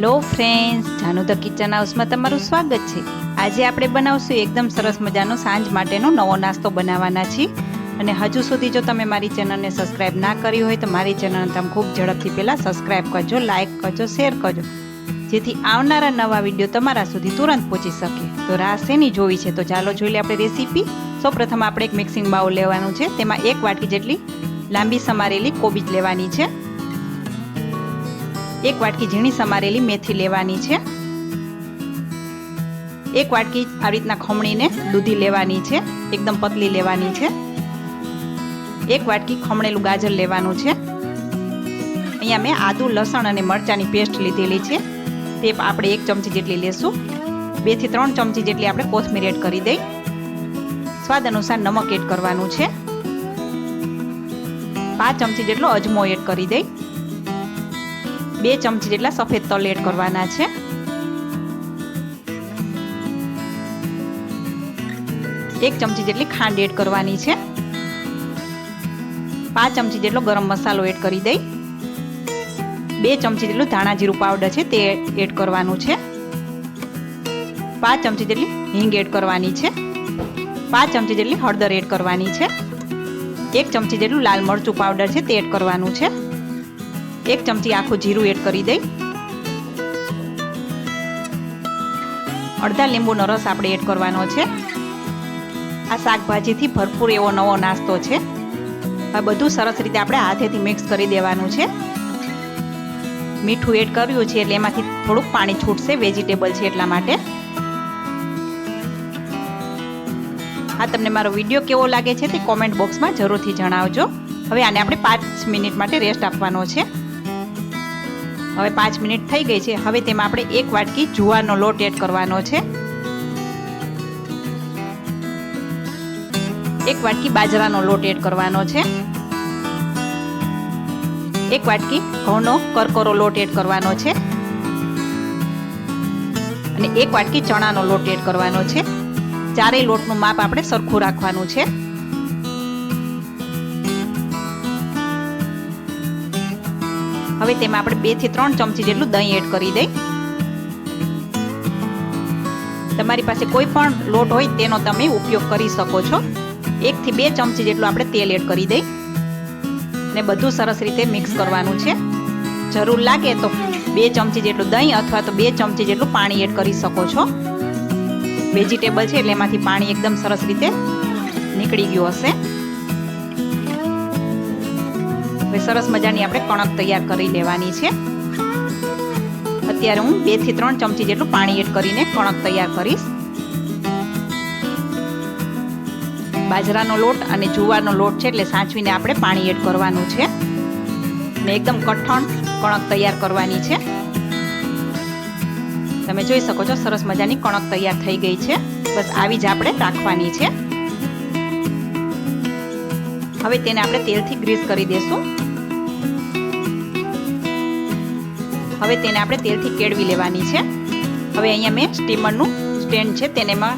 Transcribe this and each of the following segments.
Hello friends Janu the kitchen હાઉસમાં તમારું સ્વાગત છે. આજે આપણે બનાવશું એકદમ સરસ મજાનો સાંજ માટેનો નવો નાસ્તો બનાવવાના છીએ. અને હજુ સુધી જો તમે મારી ચેનલને સબસ્ક્રાઇબ ના કરી હોય તો મારી ચેનલને તમે ખૂબ ઝડપથી પહેલાં સબસ્ક્રાઇબ કરજો લાઇક કરજો શેર કરજો. જેથી આવનારા નવા વીડિયો તમારા સુધી તુરંત પહોંચી શકે. તો રાહ શેની જોવી છે? તો ચાલો જોઈ લે આપણે રેસીપી સૌપ્રથમ આપણે એક મિક્સિંગ બાઉલ લેવાનું છે. તેમાં એક વાટકી જેટલી લાંબી સમારેલી કોબીજ લેવાની છે. એક વાટકી ઝીણી સમારેલી મેથી લેવાની છે. એક વાટકી આવી રીતના ખમણીને દૂધી લેવાની છે. એકદમ પતલી લેવાની છે. એક વાટકી ખમણેલું ગાજર લેવાનું છે. અહીંયા મેં આદુ, લસણ અને મરચાંની પેસ્ટ લીધેલી છે. તે આપણે એક ચમચી જેટલી લેશું. બેથી ત્રણ ચમચી જેટલી આપણે કોથમીર એડ કરી દઈ. સ્વાદ અનુસાર નમક એડ કરવાનું છે. પાંચ ચમચી જેટલો અજમો એડ કરી દઈ. બે ચમચી જેટલા સફેદ તલ એડ કરવાના છે. એક ચમચી જેટલી ખાંડ એડ કરવાની છે. પાંચ ચમચી જેટલો ગરમ મસાલો એડ કરી દઈ. બે ચમચી જેટલું ધાણા જીરું પાવડર છે તે એડ કરવાનું છે. પાંચ ચમચી જેટલી હિંગ એડ કરવાની છે. પાંચ ચમચી જેટલી હળદર એડ કરવાની છે. એક ચમચી જેટલું લાલ મરચું પાવડર છે તે એડ કરવાનું છે. એક ચમચી આખું જીરું એડ કરી દઈ. અડધા લીંબુનો રસ આપણે એડ કરવાનો છે. આ શાકભાજીથી ભરપૂર એવો નવો નાસ્તો છે. આ બધું સરસ રીતે આપણે હાથેથી મિક્સ કરી દેવાનું છે. મીઠું એડ કર્યું છે એટલે એમાંથી થોડુંક પાણી છૂટશે વેજીટેબલ છે એટલા માટે. હા, તમને મારો વીડિયો કેવો લાગે છે તે કોમેન્ટ બોક્સમાં જરૂરથી જણાવજો. હવે આને આપણે પાંચ મિનિટ માટે રેસ્ટ આપવાનો છે. હવે પાંચ મિનિટ થઈ ગઈ છે. હવે તેમાં આપણે એક વાટકી જુવારનો લોટ એડ કરવાનો છે. એક વાટકી બાજરાનો લોટ એડ કરવાનો છે. એક વાટકી ઘઉંનો કરકરો લોટ એડ કરવાનો છે. અને એક વાટકી ચણાનો લોટ એડ કરવાનો છે. ચારેય લોટનું માપ આપણે સરખું રાખવાનું છે. હવે તેમાં આપણે બેથી ત્રણ ચમચી જેટલું દહીં એડ કરી દઈ. તમારી પાસે કોઈ પણ લોટ હોય તેનો તમે ઉપયોગ કરી શકો છો. એક થી બે ચમચી જેટલું આપણે તેલ એડ કરી દઈ. ને બધું સરસ રીતે મિક્સ કરવાનું છે. જરૂર લાગે તો બે ચમચી જેટલું દહીં અથવા તો બે ચમચી જેટલું પાણી એડ કરી શકો છો. વેજીટેબલ છે એટલે એમાંથી પાણી એકદમ સરસ રીતે નીકળી ગયું હશે. હવે સરસ મજાની આપણે કણક તૈયાર કરી લેવાની છે. અત્યારે હું બેથી ત્રણ ચમચી જેટલું પાણી એડ કરીને કણક તૈયાર કરીશ. બાજરાનો લોટ અને જુવારનો લોટ છે એટલે સાચવીને આપણે પાણી એડ કરવાનું છે. ને એકદમ કઠણ કણક તૈયાર કરવાની છે. તમે જોઈ શકો છો સરસ મજાની કણક તૈયાર થઈ ગઈ છે. બસ આવી જ આપણે રાખવાની છે. હવે તેને આપણે તેલથી ગ્રીસ કરી દેશું. હવે તેને આપણે તેલથી કેળવી લેવાની છે. હવે અહીંયા મેં સ્ટીમરનું સ્ટેન્ડ છે તેનેમાં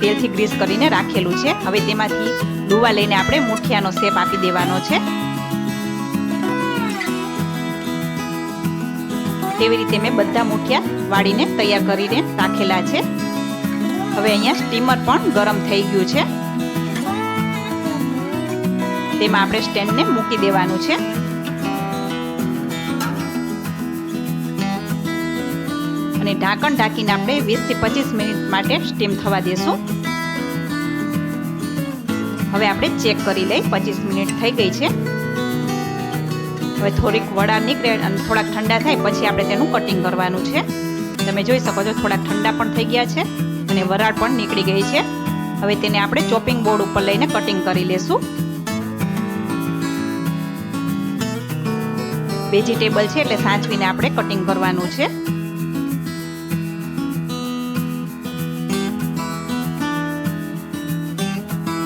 તેલથી ગ્રીસ કરીને રાખેલું છે. હવે તેમાંથી ડુવા લઈને આપણે મુઠિયાનો શેપ આપી દેવાનો છે. તેવી રીતે મેં બધા મુઠિયા વાળીને તૈયાર કરીને રાખેલા છે. હવે અહીંયા સ્ટીમર પણ ગરમ થઈ ગયું છે. તેમાં આપણે સ્ટેન્ડને મૂકી દેવાનું છે. અને ઢાંકણ ઢાંકીને આપણે વીસથી પચીસ મિનિટ માટે સ્ટીમ થવા દેશું. હવે આપણે ચેક કરી લઈ, પચીસ મિનિટ થઈ ગઈ છે. હવે થોડીક વડા નીકળે અને થોડાક ઠંડા થાય, પછી આપણે તેનું કટિંગ કરવાનું છે. તમે જોઈ શકો છો, થોડાક ઠંડા પણ થઈ ગયા છે અને વરાળ પણ નીકળી ગઈ છે. હવે તેને આપણે ચોપિંગ બોર્ડ ઉપર લઈને કટિંગ કરી લેશું. વેજીટેબલ છે એટલે સાચવીને આપણે કટિંગ કરવાનું છે.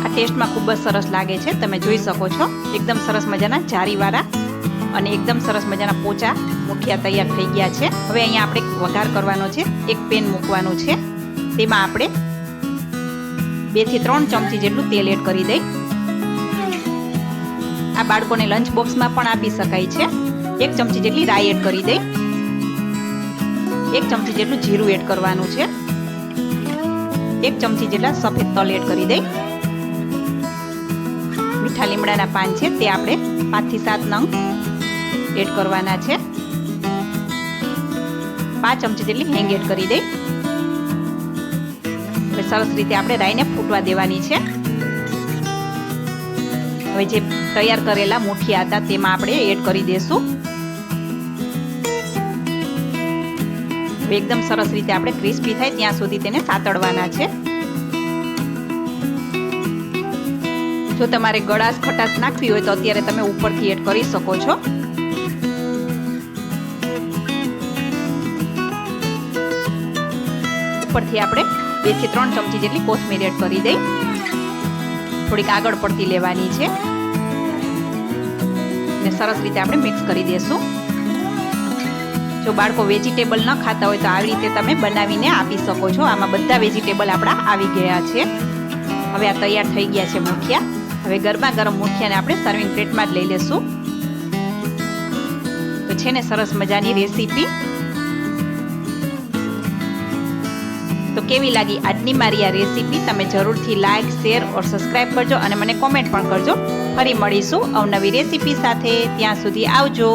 આ ટેસ્ટમાં ખૂબ જ સરસ લાગે છે, તમે જોઈ શકો છો. એકદમ સરસ મજાના જારીવાળા અને એકદમ સરસ મજાના પોચા મુઠિયા તૈયાર થઈ ગયા છે. હવે અહીંયા આપણે વઘાર કરવાનો છે, એક પેન મૂકવાનું છે. તેમાં આપણે બેથી ત્રણ ચમચી જેટલું તેલ એડ કરી દઈ. આ બાળકોને લંચ બોક્સમાં પણ આપી શકાય છે. એક ચમચી જેટલી રાઈ એડ કરી દઈ. એક ચમચી જેટલું જીરું એડ કરવાનું છે. એક ચમચી જેટલા સફેદ તલ એડ કરી દઈ. મીઠા લીમડાના પાન છે તે આપણે પાંચથી સાત નંગ એડ કરવાના છે. પાંચ ચમચી જેટલી હેંગ એડ કરી દઈ. હવે સરસ રીતે આપણે રાઈને ફૂટવા દેવાની છે. હવે જે તૈયાર કરેલા મુઠિયા હતા તેમાં આપણે એડ કરી દેશું. એકદમ સરસ રીતે આપણે ક્રિસ્પી થાય ત્યાં સુધી તેને સાતળવાના છે. જો તમારે ગળાશ ખટાશ નાખવી હોય તો અત્યારે તમે ઉપરથી એડ કરી શકો છો. ઉપરથી આપણે બેથી ત્રણ ચમચી જેટલી કોથમીર એડ કરી દઈ. થોડીક આગળ પડતી લેવાની છે. ને સરસ રીતે આપણે મિક્સ કરી દેશું. જો બાળકો વેજીટેબલ ન ખાતા હોય તો આવી રીતે તમે બનાવીને આપી શકો છો. આમાં બધા વેજીટેબલ આપણા આવી ગયા છે. હવે આ તૈયાર થઈ ગયા છે મુઠિયા. હવે ગરમા ગરમ મુઠિયાને આપણે સર્વિંગ પ્લેટમાં જ લઈ લેશું. તો છે ને સરસ મજાની રેસીપી તો કેવી લાગી આજની મારી આ રેસીપી તમે જરૂરથી લાઇક શેર ઓર સબસ્ક્રાઈબ કરજો અને મને કોમેન્ટ પણ કરજો. ફરી મળીશું અવનવી રેસીપી સાથે. ત્યાં સુધી આવજો.